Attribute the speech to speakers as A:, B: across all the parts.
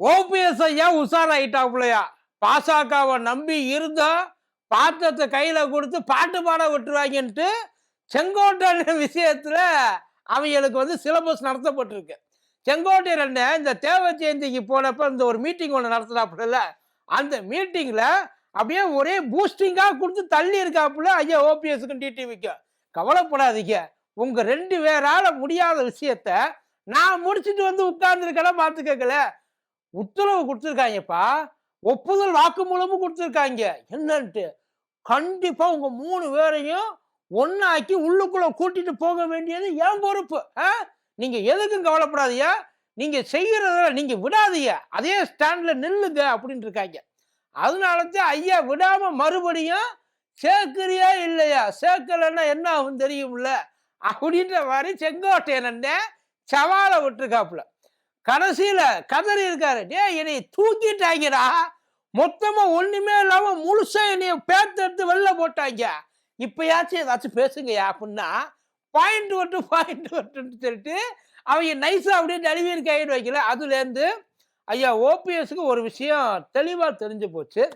A: OPS ஐயா உஷாராயிட்டாப்புலையா பாசகவை நம்பி இருந்தோம் பாத்திரத்தை கையில் கொடுத்து பாட்டு பாட விட்டுருவாங்கன்ட்டு செங்கோட்டையன் விஷயத்தில் அவங்களுக்கு வந்து சிலபஸ் நடத்தப்பட்டிருக்கு. செங்கோட்டையன் அண்ணன் இந்த தேவ ஜெயந்திக்கு போனப்ப இந்த ஒரு மீட்டிங் ஒன்று நடத்துனாப்புல அந்த மீட்டிங்கில் அப்படியே ஒரே பூஸ்டிங்காக கொடுத்து தள்ளி இருக்காப்புல ஐயா ஓபிஎஸ்க்கு டிடிவிக்கும் கவலைப்படாதீங்க உங்கள் ரெண்டு பேரால் முடியாத விஷயத்த நான் முடிச்சுட்டு வந்து உட்கார்ந்துருக்கேன் பார்த்துக்கல உத்தரவு கொடுத்துருக்காங்கப்பா. ஒப்புதல் வாக்குமூலமும் கொடுத்துருக்காங்க. என்னன்ட்டு. கண்டிப்பா உங்க மூணு பேரையும் ஒன்னாக்கி உள்ளுக்குள்ள கூட்டிட்டு போக வேண்டியது என் பொறுப்பு. ஆ? நீங்க எதுக்கும் கவலைப்படாதீங்க. நீங்க செய்யறத நீங்க விடாதீங்க. அதே ஸ்டாண்ட்ல நில்லுங்க அப்படின்னு இருக்காங்க. அதனால தான் ஐயா விடாம மறுபடியும் சேர்க்கிறியா இல்லையா? சேர்க்கலைன்னா என்ன ஆகும் தெரியும்ல? அப்படின்ற மாதிரி செங்கோட்டையன் சவாலை விட்டுருக்காப்புல. கடைசியில கதறி இருக்காரு. டே என்னை தூக்கிட்டாங்கடா மொத்தமா ஒண்ணுமே இல்லாம முழுசா என்னைய பேத்தெடுத்து வெளில போட்டாங்க இப்பயாச்சும் ஏதாச்சும் பேசுங்கயா அப்படின்னா பாயிண்ட் ஒட்டு பாயிண்ட் ஒட்டுன்னு சொல்லிட்டு அவங்க நைஸா அப்படியே நழுவி கைடு வைக்கல. அதுல இருந்து ஐயா ஓபிஎஸ்க்கு ஒரு விஷயம் தெளிவா தெரிஞ்சு போச்சு.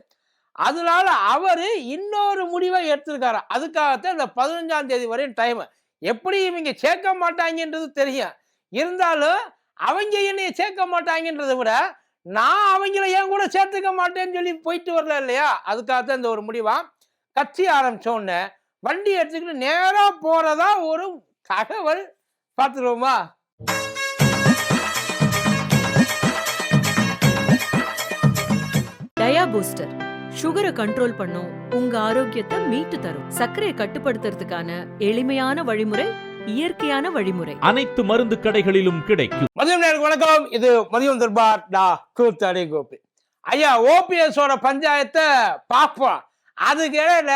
A: அதனால அவரு இன்னொரு முடிவை எடுத்திருக்காரு. அதுக்காகத்தான் இந்த பதினஞ்சாம் தேதி வரையும் டைம் எப்படி இவங்க சேர்க்க மாட்டாங்கன்றது தெரியும். இருந்தாலும் அவங்க என்னைய சேர்க்க மாட்டாங்கன்றதை விட நான் அவங்கள என் கூட சேர்த்துக்க மாட்டேன்னு சொல்லி போயிட்டு வரல இல்லையா? அதுக்காக தான் இந்த ஒரு முடிவா? கட்சி ஆரம்பிச்சோன்னு வண்டி எடுத்துக்கிட்டு நேரா போறதா ஒரு தகவல் பார்த்துருவோமா?
B: டயா பூஸ்டர். சுகரை கண்ட்ரோல் பண்ணும் உங்க ஆரோக்கியத்தை மீட்டு தரும். சர்க்கரையை கட்டுப்படுத்துறதுக்கான எளிமையான வழிமுறை இயற்கையான வழிமுறை.
C: அனைத்து மருந்து கடைகளிலும் கிடைக்கும்.
A: மதியம் நேருக்கு வணக்கம். இது மதியம் தர்பார் டா கூத்தாடி கோபி. ஐயா ஓபிஎஸோட பஞ்சாயத்தை பார்ப்போம். அதுக்கு இடையில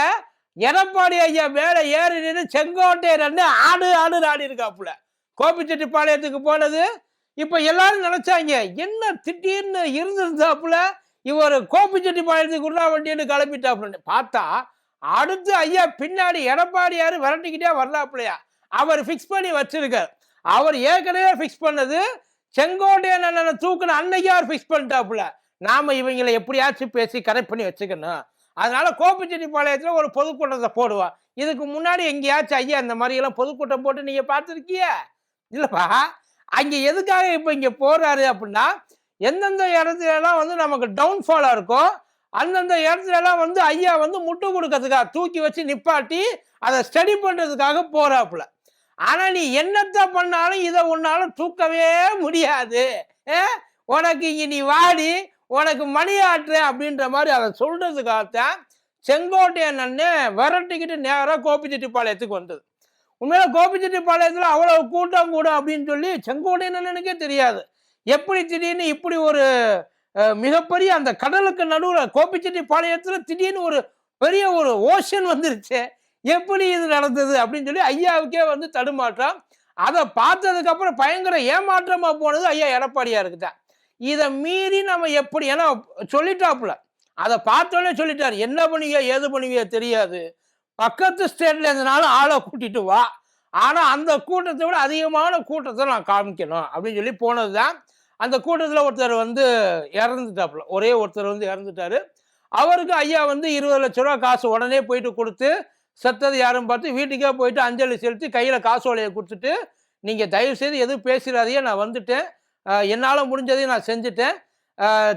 A: எடப்பாடி ஐயா மேல ஏறி நின்று செங்கோட்டையர் அண்ணன் ஆடு ஆடு ஆடி இருக்காப்புல. கோபிச்செட்டிப்பாளையத்துக்கு போனது. இப்ப எல்லாரும் நினைச்சாங்க என்ன திடீர்னு இருந்திருந்தாப்புல? இவர் கோபிச்செட்டிப்பாளையத்துக்கு உருளா வண்டின்னு கிளம்பிட்டாப்புலன்னு பார்த்தா அடுத்து ஐயா பின்னாடி எடப்பாடியாரு விரட்டிக்கிட்டே வரலாப்புலையா அவர் ஃபிக்ஸ் பண்ணி வச்சிருக்கார். அவர் ஏற்கனவே ஃபிக்ஸ் பண்ணது செங்கோட்டையன் அண்ணனை தூக்குன அன்னைக்கு அவர் ஃபிக்ஸ் பண்ணிட்டாப்புல. நாம இவங்களை எப்படியாச்சும் பேசி கரெக்ட் பண்ணி வச்சுக்கணும். அதனால கோபிச்செட்டிப்பாளையத்தில் ஒரு பொதுக்கூட்டத்தை போடுவான் இதுக்கு முன்னாடி எங்கேயாச்சும் ஐயா இந்த மாதிரியெல்லாம் பொதுக்கூட்டம் போட்டு நீங்கள் பார்த்துருக்கிய? இல்லைப்பா. அங்கே எதுக்காக இப்போ இங்கே போடுறாரு அப்படின்னா எந்தெந்த இடத்துலலாம் வந்து நமக்கு டவுன்ஃபாலாக இருக்கோ அந்தந்த இடத்துலலாம் வந்து ஐயா வந்து முட்டு கொடுக்கறதுக்காக தூக்கி வச்சு நிப்பாட்டி அதை ஸ்டடி பண்ணுறதுக்காக போகிறாப்புல ஆனா நீ என்னத்தை பண்ணாலும் இதை உன்னால தூக்கவே முடியாது. உனக்கு இங்க நீ வாடி உனக்கு மணி அப்படின்ற மாதிரி அதை சொல்றதுக்காகத்தான் செங்கோட்டையன் அண்ணன் விரட்டிக்கிட்டு நேராக கோபிச்செட்டிப்பாளையத்துக்கு வந்தது. உண்மையில கோபிச்செட்டிப்பாளையத்தில் அவ்வளவு கூட்டம் கூட அப்படின்னு சொல்லி செங்கோட்டையன் அண்ணனுக்கே தெரியாது. எப்படி திடீர்னு இப்படி ஒரு மிகப்பெரிய அந்த கடலுக்கு நடுவில் கோபிச்செட்டிப்பாளையத்தில் திடீர்னு ஒரு பெரிய ஒரு ஓஷன் வந்துருச்சு. எப்படி இது நடந்தது அப்படின்னு சொல்லி ஐயாவுக்கே வந்து தடுமாற்றம் அதை பார்த்ததுக்கப்புறம் பயங்கர ஏமாற்றமாக போனது ஐயா எடப்பாடியாக இருக்குதான் இதை மீறி நம்ம எப்படி ஏன்னா சொல்லிட்டாப்புல. அதை பார்த்தோன்னே சொல்லிட்டார். என்ன பண்ணுவியோ ஏது பண்ணுவியோ தெரியாது. பக்கத்து ஸ்டேட்ல இருந்தனாலும் ஆளை கூட்டிட்டு வா. ஆனால் அந்த கூட்டத்தை விட அதிகமான கூட்டத்தை நான் காமிக்கணும் அப்படின்னு சொல்லி போனதுதான். அந்த கூட்டத்தில் ஒருத்தர் வந்து இறந்துட்டாப்புல. ஒரே ஒருத்தர் வந்து இறந்துட்டாரு. அவருக்கு ஐயா வந்து இருபது லட்ச ரூபா காசு உடனே போயிட்டு கொடுத்து செத்தது யாரும் பார்த்து வீட்டுக்கே போயிட்டு அஞ்சலி செலுத்தி கையில் காசோலையை கொடுத்துட்டு நீங்கள் தயவு செய்து எதுவும் பேசிடாதீங்க. நான் வந்துட்டேன். என்னால் முடிஞ்சதையும் நான் செஞ்சுட்டேன்.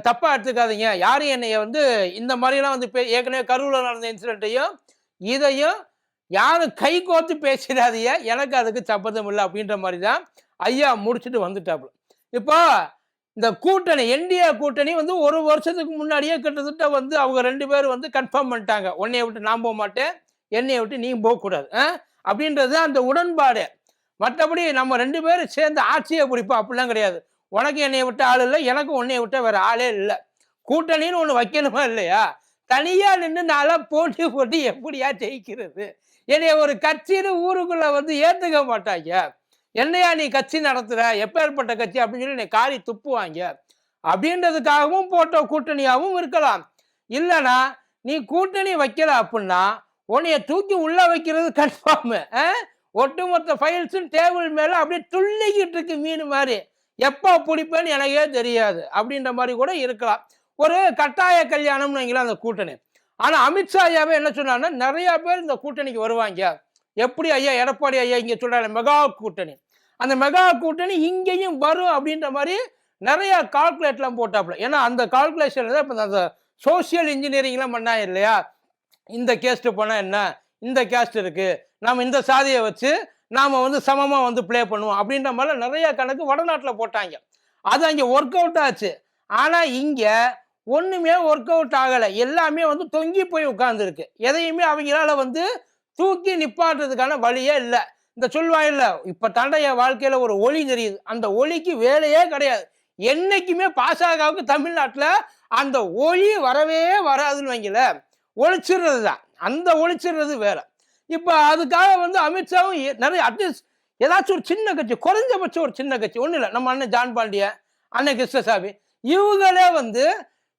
A: தப்பாக எடுத்துக்காதீங்க. யாரும் என்னைய வந்து இந்த மாதிரிலாம் வந்து பே- ஏற்கனவே கருவில் நடந்த இன்சிடென்ட்டையும் இதையும் யாரும் கை கோர்த்து பேசிடாதீங்க. எனக்கு அதுக்கு சப்பதம் இல்லை அப்படின்ற மாதிரி தான் ஐயா முடிச்சுட்டு வந்துட்டாப்புல. இப்போ இந்த கூட்டணி என்டிஏ கூட்டணி வந்து ஒரு வருஷத்துக்கு முன்னாடியே கிட்டத்தட்ட வந்து அவங்க ரெண்டு பேரும் வந்து கன்ஃபார்ம் பண்ணிட்டாங்க. உன்னைய விட்டு நான் போக மாட்டேன். என்னையை விட்டு நீ போகக்கூடாது ஆ? அப்படின்றது தான் அந்த உடன்பாடு. மற்றபடி நம்ம ரெண்டு பேரும் சேர்ந்து ஆட்சியை பிடிப்போம் அப்படிலாம் கிடையாது. உனக்கு என்னை விட்ட ஆள் இல்லை எனக்கு உன்னைய விட்ட வேற ஆளே இல்லை. கூட்டணின்னு ஒன்று வைக்கணுமா இல்லையா? தனியாக நின்று நாளாக போட்டி போட்டு எப்படியா ஜெயிக்கிறது? என்னைய ஒரு கட்சின்னு ஊருக்குள்ள வந்து ஏற்றுக்க மாட்டாங்க. என்னையா நீ கட்சி நடத்துகிற எப்பேற்பட்ட கட்சி? அப்படின்னு சொல்லி என்னை காரி துப்புவாங்க. அப்படின்றதுக்காகவும் போட்டோ கூட்டணியாகவும் இருக்கலாம். இல்லைனா நீ கூட்டணி வைக்கல அப்படின்னா உன்னைய தூக்கி உள்ள வைக்கிறது கன்ஃபார்ம். ஒட்டுமொத்த ஃபைல்ஸும் டேபிள் மேலே அப்படியே துள்ளிக்கிட்டு இருக்கு மீன் மாதிரி. எப்போ பிடிப்பேன்னு எனக்கே தெரியாது. அப்படின்ற மாதிரி கூட இருக்கலாம். ஒரு கட்டாய கல்யாணம்னு வைங்களா அந்த கூட்டணி. ஆனால் அமித்ஷா ஐயாவே என்ன சொன்னாருன்னா நிறையா பேர் இந்த கூட்டணிக்கு வருவாங்க. எப்படி ஐயா? எடப்பாடி ஐயா இங்கே சொல்கிறாரு மெகா கூட்டணி. அந்த மெகா கூட்டணி இங்கேயும் வரும் அப்படின்ற மாதிரி நிறைய கால்குலேட்லாம் போட்டாப்புல. ஏன்னா அந்த கால்குலேஷன் தான் இப்போ அந்த சோசியல் இன்ஜினியரிங்லாம் பண்ணா இல்லையா? இந்த கேஸ்ட் போனால் என்ன? இந்த கேஸ்ட் இருக்குது நாம் இந்த சாதியை வச்சு நாம் வந்து சமமாக வந்து ப்ளே பண்ணுவோம். அப்படின்ற மாதிரி நிறைய கணக்கு வடநாட்டில் போட்டாங்க. அது அங்கே ஒர்க் அவுட் ஆச்சு. ஆனால் இங்கே ஒன்றுமே ஒர்க் அவுட் ஆகலை. எல்லாமே வந்து தொங்கி போய் உட்காந்துருக்கு எதையுமே அவங்களால வந்து தூக்கி நிப்பாட்டுறதுக்கான வழியே இல்லை. இந்த சொல்வாயில்ல இப்போ தாண்டா என் ஒரு ஒளி தெரியுது. அந்த ஒளிக்கு வேலையே கிடையாது. என்னைக்குமே பாசகவுக்கு தமிழ்நாட்டில் அந்த ஒளி வரவே வராதுன்னு வைங்கள ஒழிச்சிடுறது தான் அந்த ஒழிச்சிடுறது வேற. இப்போ அதுக்காக வந்து அமித்ஷாவும் நிறைய அட்லீஸ்ட் ஏதாச்சும் ஒரு சின்ன கட்சி குறைஞ்சபட்சம் ஒரு சின்ன கட்சி ஒன்றும் இல்லை. நம்ம அண்ணன் ஜான் பாண்டியன் அண்ணன் கிருஷ்ணசாமி இவங்களே வந்து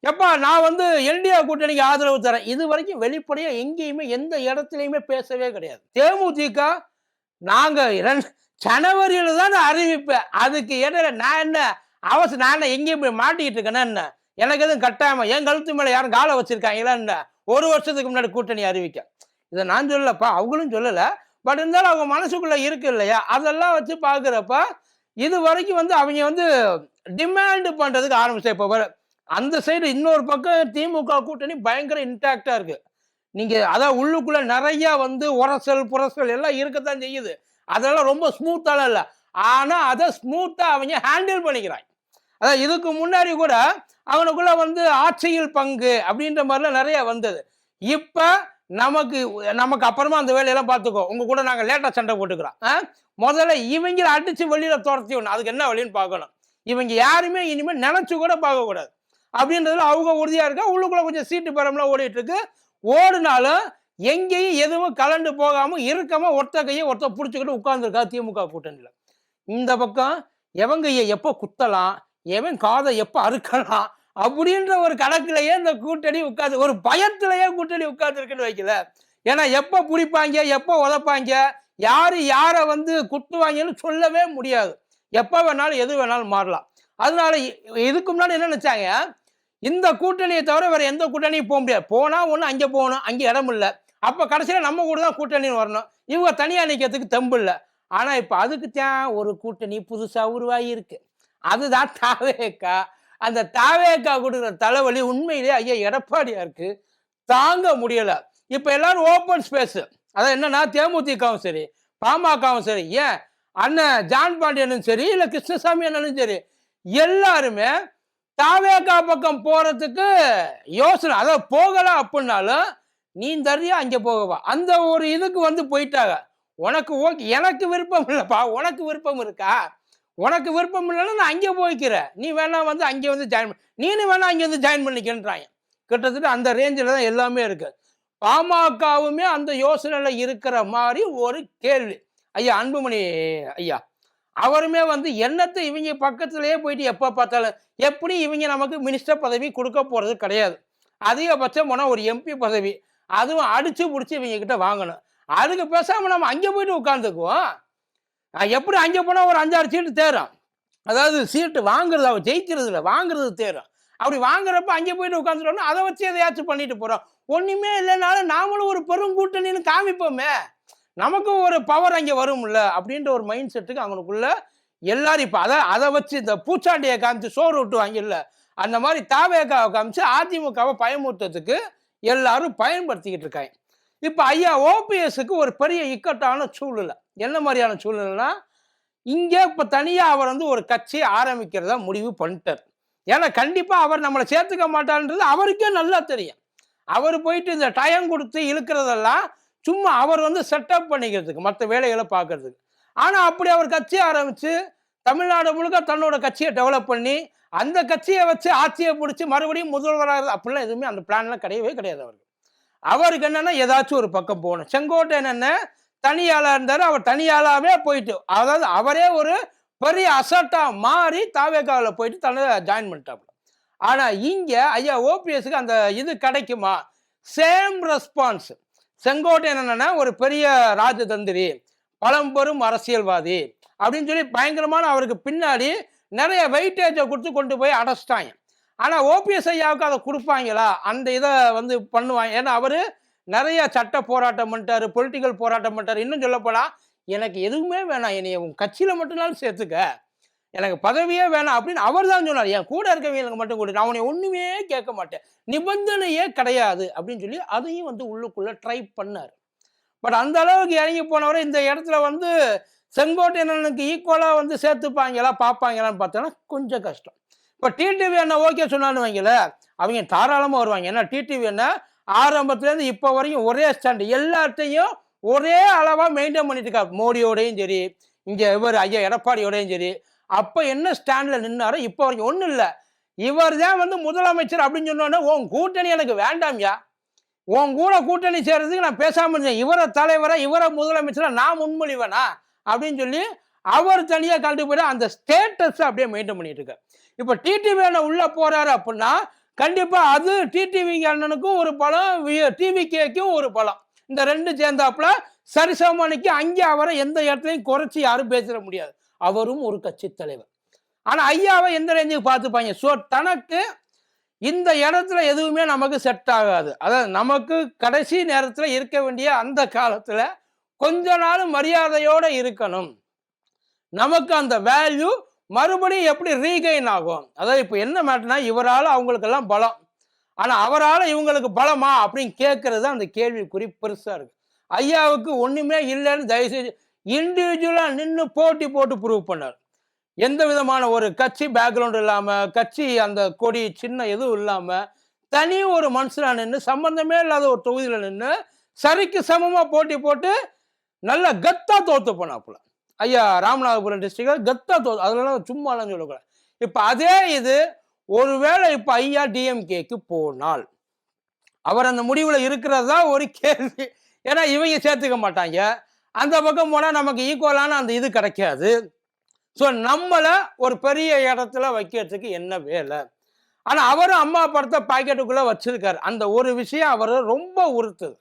A: எப்பா நான் வந்து என்டிஏ கூட்டணிக்கு ஆதரவு தரேன். இது வரைக்கும் வெளிப்படையாக எங்கேயுமே எந்த இடத்துலையுமே பேசவே கிடையாது. தேமுதிக நாங்கள் இரண்டு ஜனவரியில் தான் அறிவிப்பேன். அதுக்கு இடையில நான் என்ன அவசரம் நான் என்ன எங்கேயும் போய் மாட்டிக்கிட்டு இருக்கேன்னா என்ன? எனக்கு எதுவும் கட்டாயமா என் கழுத்து மேலே யாரும் காலை வச்சுருக்காங்களா என்ன? ஒரு வருஷத்துக்கு முன்னாடி கூட்டணி அறிவிக்க. இதை நான் சொல்லலப்பா அவங்களும் சொல்லலை. பட் இருந்தாலும் அவங்க மனசுக்குள்ளே இருக்கு இல்லையா? அதெல்லாம் வச்சு பார்க்குறப்ப இது வரைக்கும் வந்து அவங்க வந்து டிமாண்டு பண்ணுறதுக்கு ஆரம்பிச்சு இப்போ வர அந்த சைடு இன்னொரு பக்கம் திமுக கூட்டணி பயங்கர இன்டாக்டாக இருக்குது நீங்கள் அதான் உள்ளுக்குள்ளே நிறையா வந்து உரசல் புரசல் எல்லாம் இருக்கத்தான் செய்யுது. அதெல்லாம் ரொம்ப ஸ்மூத்தாலாம் இல்லை. ஆனால் அதை ஸ்மூத்தாக அவங்க ஹேண்டில் பண்ணிக்கிறாங்க. அதான் இதுக்கு முன்னாடி கூட அவனுக்குள்ள வந்து ஆட்சியில் பங்கு அப்படின்ற மாதிரிலாம் நிறைய வந்தது. இப்ப நமக்கு நமக்கு அப்புறமா அந்த வேலையெல்லாம் பார்த்துக்கோ. உங்க கூட நாங்கள் லேட்டாக சண்டை போட்டுக்கிறோம். முதல்ல இவங்களை அடிச்சு வெளியில துரத்தி விடணும். அதுக்கு என்ன வழின்னு பார்க்கணும். இவங்க யாருமே இனிமேல் நினைச்சு கூட பார்க்கக்கூடாது. அப்படின்றதுல அவங்க உறுதியா இருக்கா? உள்ளுக்குள்ள கொஞ்சம் சீட்டு பரம்லாம் ஓடிட்டு இருக்கு ஓடினாலும் எங்கேயும் எதுவும் கலண்டு போகாம இருக்கமா ஒருத்த கையை ஒருத்த பிடிச்சிக்கிட்டு உட்கார்ந்துருக்கா திமுக கூட்டணியில். இந்த பக்கம் எவங்க எப்போ குத்தலாம்? எவன் காதை எப்போ அறுக்கலாம்? அப்படின்ற ஒரு கணக்குலயே இந்த கூட்டணி உட்காந்து ஒரு பயத்திலேயே கூட்டணி உட்காந்துருக்குன்னு வைக்கல. ஏன்னா எப்போ பிடிப்பாங்க எப்போ உதப்பாங்க யார் யாரை வந்து குட்டுவாங்கன்னு சொல்லவே முடியாது. எப்போ வேணாலும் எது வேணாலும் மாறலாம். அதனால இதுக்கு முன்னாடி என்ன நினைச்சாங்க? இந்த கூட்டணியை தவிர வேறு எந்த கூட்டணியும் போக முடியாது. போனால் ஒன்று அங்கே போகணும் அங்கே இடம் இல்லை. அப்போ கடைசியில் நம்ம கூட தான் கூட்டணின்னு வரணும். இவங்க தனியாக நிற்கிறதுக்கு தெம்பு இல்லை. ஆனால் இப்போ அதுக்கு தான் ஒரு கூட்டணி புதுசாக உருவாகி இருக்குது அதுதான் தாவேக்கா. அந்த தாவேக்கா கொடுக்குற தலைவலி உண்மையிலேயே ஐயா எடப்பாடியாருக்கு தாங்க முடியலை. இப்போ எல்லாரும் ஓப்பன் ஸ்பேஸு அதான் என்னன்னா தேமுதிகவும் சரி பாமகவும் சரி ஏன்? அண்ணன் ஜான் பாண்டியனும் சரி இல்லை கிருஷ்ணசாமி அண்ணனும் சரி எல்லாருமே தாவேக்கா பக்கம் போகிறதுக்கு யோசனை. அதாவது போகலாம் அப்படின்னாலும் நீ தரியா அங்கே போகவா? அந்த ஒரு இதுக்கு வந்து போயிட்டாங்க. உனக்கு ஓகே எனக்கு விருப்பம் இல்லைப்பா. உனக்கு விருப்பம் இருக்கா? உனக்கு விருப்பம் இல்லைன்னா நான் அங்கே போய்க்கிறேன். நீ வேணா வந்து அங்கே வந்து ஜாயின் நீனு வேணா அங்கே வந்து ஜாயின் பண்ணிக்கின்றாங்க கிட்டத்தட்ட அந்த ரேஞ்சில் தான் எல்லாமே இருக்கு. பாமகவுமே அந்த யோசனையில் இருக்கிற மாதிரி ஒரு கேள்வி. ஐயா அன்புமணி ஐயா அவருமே வந்து என்னத்தை இவங்க பக்கத்துலேயே போயிட்டு எப்போ பார்த்தாலும் எப்படி இவங்க நமக்கு மினிஸ்டர் பதவி கொடுக்க போகிறது கிடையாது. அதிகபட்சம் போனால் ஒரு எம்பி பதவி. அதுவும் அடித்து பிடிச்சி இவங்க கிட்ட வாங்கணும். அதுக்கு பேசாமல் நம்ம அங்கே போயிட்டு உட்காந்துக்குவோம். எப்படி அங்கே போனால் ஒரு அஞ்சாறு சீட்டு தேரும்? அதாவது சீட்டு வாங்குறது அவன் ஜெயிக்கிறது இல்லை வாங்குறது தேரும். அப்படி வாங்குறப்ப அங்கே போயிட்டு உட்காந்துட்டோம்னா அதை வச்சு எதையாச்சும் பண்ணிட்டு போகிறோம் ஒன்றுமே இல்லைனாலும் நாமளும் ஒரு பெரும் கூட்டணின்னு காமிப்போமே. நமக்கும் ஒரு பவர் அங்கே வரும்ல அப்படின்ற ஒரு மைண்ட் செட்டுக்கு அவனுக்குள்ள எல்லாரும் இப்போ அதை அதை வச்சு இந்த பூச்சாண்டியை காமிச்சு சோறு விட்டுவாங்க இல்லை. அந்த மாதிரி தாவேக்காவை காமிச்சு அதிமுகவை பயமுறுத்ததுக்கு எல்லாரும் பயன்படுத்திக்கிட்டு இருக்காங்க. இப்போ ஐயா ஓபிஎஸ்க்கு ஒரு பெரிய இக்கட்டான சூழ்நிலை என்ன மாதிரியான சூழ்நிலைனா இங்கே இப்போ தனியாக அவர் வந்து ஒரு கட்சி ஆரம்பிக்கிறதா முடிவு பண்ணிட்டார். ஏன்னா கண்டிப்பாக அவர் நம்மளை சேர்த்துக்க மாட்டார்ன்றது அவருக்கே நல்லா தெரியும். அவர் போயிட்டு இந்த டயம் கொடுத்து இழுக்கிறதெல்லாம் சும்மா அவர் வந்து செட்டப் பண்ணிக்கிறதுக்கு மற்ற வேலைகளை பார்க்கறதுக்கு. ஆனால் அப்படி அவர் கட்சி ஆரம்பித்து தமிழ்நாடு முழுக்க தன்னோட கட்சியை டெவலப் பண்ணி அந்த கட்சியை வச்சு ஆட்சியை பிடிச்சி மறுபடியும் முதல்வராக அப்படிலாம் எதுவுமே அந்த பிளான்லாம் கிடையவே கிடையாது அவருக்கு. அவருக்கு என்னென்னா ஏதாச்சும் ஒரு பக்கம் போகணும். செங்கோட்டையன் என்ன தனியாளா இருந்தாரு. அவர் தனியாளாவே போயிட்டு அதாவது அவரே ஒரு பெரிய அசட்டா மாறி தாவேகாவில் போயிட்டு தன்னை ஜாயின் பண்ணிட்டாப்புல. ஆனா இங்க ஐயா ஓபிஎஸ்க்கு அந்த இது கிடைக்குமா? சேம் ரெஸ்பான்ஸ் செங்கோட்டையன் என்னன்னா ஒரு பெரிய ராஜதந்திரி பழம்பெரும் அரசியல்வாதி அப்படின்னு சொல்லி பயங்கரமான அவருக்கு பின்னாடி நிறைய வெயிட்டேஜை கொடுத்து கொண்டு போய் அடைச்சிட்டாங்க. ஆனால் ஓபிஎஸ் ஐயாவுக்கு அதை கொடுப்பாங்களா? அந்த இதை வந்து பண்ணுவாங்க. ஏன்னா அவர் நிறைய சட்ட போராட்டம் பண்ணிட்டாரு பொலிட்டிக்கல் போராட்டம் பண்ணிட்டாரு. இன்னும் சொல்லப்போனா எனக்கு எதுவுமே வேணாம். என்னைய உன் கட்சியில் மட்டும்னாலும் சேர்த்துக்க. எனக்கு பதவியே வேணாம் அப்படின்னு அவர் தான் சொன்னார். என் கூட இருக்கவங்களுக்கு மட்டும் கொடு நான் உன்னை ஒன்றுமே கேட்க மாட்டேன். நிபந்தனையே கிடையாது அப்படின்னு சொல்லி அதையும் வந்து உள்ளுக்குள்ளே ட்ரை பண்ணார். பட் அந்த அளவுக்கு இறங்கி போனவரை இந்த இடத்துல வந்து செங்கோட்டையனுக்கு ஈக்குவலாக வந்து சேர்த்துப்பாங்களா பார்ப்பாங்களான்னு பார்த்தோன்னா கொஞ்சம் கஷ்டம். இப்போ டிடிவி என்ன ஓகே சொன்னான்னு வைங்களேன். அவங்க தாராளமாக வருவாங்க. ஏன்னா டிடிவி என்ன ஆரம்பத்துலேருந்து இப்போ வரைக்கும் ஒரே ஸ்டாண்டு எல்லாத்தையும் ஒரே அளவாக மெயின்டைன் பண்ணிட்டு இருக்காரு. மோடியோடையும் சரி இங்கே இவர் ஐயா எடப்பாடியோடையும் சரி. அப்போ என்ன ஸ்டாண்டில் நின்னாரோ இப்போ வரைக்கும் ஒன்றும் இல்லை. இவர் தான் வந்து முதலமைச்சர் அப்படின்னு சொன்னோன்னே உன் கூட்டணி எனக்கு வேண்டாம்யா. உன் கூட கூட்டணி சேர்றதுக்கு நான் பேசாமல் இருந்தேன். இவரை தலைவரை இவரை முதலமைச்சரை நான் முன்மொழிவேனா? அப்படின்னு சொல்லி அவர் தனியாக கலந்து போயிட்டு அந்த ஸ்டேட்டஸை அப்படியே மெயின்டைன் பண்ணிட்டு இருக்காரு. இப்போ டிடிவி உள்ளே போகிறாரு அப்படின்னா கண்டிப்பா அது டிடிவி அண்ணனுக்கும் ஒரு பலம் டிவி கேக்கும் ஒரு பலம். இந்த ரெண்டு சேர்ந்தாப்புல சரிசமணிக்கு அங்கே அவரை எந்த இடத்துலையும் குறைச்சி யாரும் பேசிட முடியாது. அவரும் ஒரு கட்சி தலைவர். ஆனா ஐயாவை எந்த ரேஞ்சுக்கு பார்த்துப்பாங்க? ஸோ தனக்கு இந்த இடத்துல எதுவுமே நமக்கு செட் ஆகாது. அதாவது நமக்கு கடைசி நேரத்தில் இருக்க வேண்டிய அந்த காலத்தில் கொஞ்ச நாள் மரியாதையோடு இருக்கணும். நமக்கு அந்த வேல்யூ மறுபடியும் எப்படி ரீகெயின் ஆகும்? அதாவது இப்போ என்ன மேட்டர்னா இவரால் அவங்களுக்கெல்லாம் பலம். ஆனால் அவரால் இவங்களுக்கு பலமா அப்படின்னு கேட்கறது அந்த கேள்விக்குறி பெருசாக இருக்கு. ஐயாவுக்கு ஒன்றுமே இல்லைன்னு தயவுசெய்து இண்டிவிஜுவலாக நின்று போட்டி போட்டு ப்ரூவ் பண்ணார். எந்த விதமான ஒரு கட்சி பேக்ரவுண்ட் இல்லாமல் கட்சி அந்த கொடி சின்ன எதுவும் இல்லாமல் தனி ஒரு மனுஷனா நின்று சம்மந்தமே இல்லாத ஒரு தொகுதியில் நின்று சரிக்கு சமமாக போட்டி போட்டு நல்ல கத்தா தோத்து போனாப்புல. ஐயா ராமநாதபுரம் டிஸ்ட்ரிக்ட் கத்தா தோ அதெல்லாம் சும்மாலாம் சொல்லக்கூடாது. இப்போ அதே இது ஒருவேளை இப்போ ஐயா டிஎம்கேக்கு போனால் அவர் அந்த முடிவில் இருக்கிறது தான் ஒரு கேள்வி. ஏன்னா இவங்க சேர்த்துக்க மாட்டாங்க. அந்த பக்கம் போனால் நமக்கு ஈக்குவலான அந்த இது கிடைக்காது. ஸோ நம்மளை ஒரு பெரிய இடத்துல வைக்கிறதுக்கு என்ன வேலை? ஆனால் அவரும் அம்மா படத்தை பாக்கெட்டுக்குள்ளே வச்சிருக்காரு. அந்த ஒரு விஷயம் அவர் ரொம்ப உறுத்துது.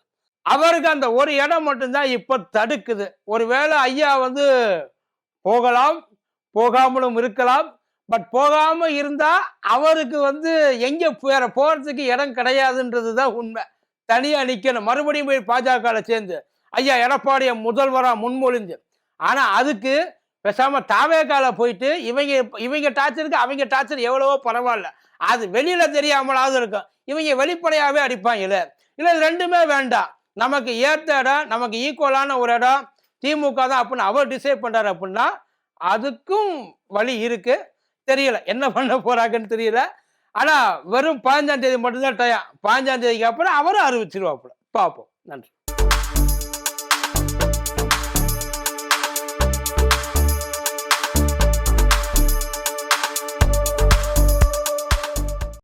A: அவருக்கு அந்த ஒரு இடம் மட்டும்தான் இப்போ தடுக்குது. ஒருவேளை ஐயா வந்து போகலாம் போகாமலும் இருக்கலாம். பட் போகாம இருந்தா அவருக்கு வந்து எங்க வேற போறதுக்கு இடம் கிடையாதுன்றது தான் உண்மை. தனியா நிக்கணும். மறுபடியும் போய் பாஜக சேர்ந்து ஐயா எடப்பாடிய முதல்வரா முன்மொழிந்து. ஆனா அதுக்கு பேசாம தாவேக்கால போயிட்டு இவங்க இவங்க டார்ச்சருக்கு அவங்க டார்ச்சர் எவ்வளவோ பரவாயில்ல. அது வெளியில தெரியாமலாவது இருக்கும். இவங்க வெளிப்படையாவே அடிப்பாங்களே. இல்ல ரெண்டுமே வேண்டாம். நமக்கு ஏற்ற இடம் நமக்கு ஈக்குவலான ஒரு இடம் திமுக தான் அப்படின்னு அவர் டிசைட் பண்ணுறாரு அப்படின்னா அதுக்கும் வழி இருக்குது தெரியல என்ன பண்ண போகிறாங்கன்னு தெரியல. ஆனால் வெறும் பதினஞ்சாம் தேதி மட்டும்தான் டயம் பதினஞ்சாம் தேதிக்கு அப்புறம் அவரும் அறிவிச்சிருவாப்புல. பார்ப்போம். நன்றி.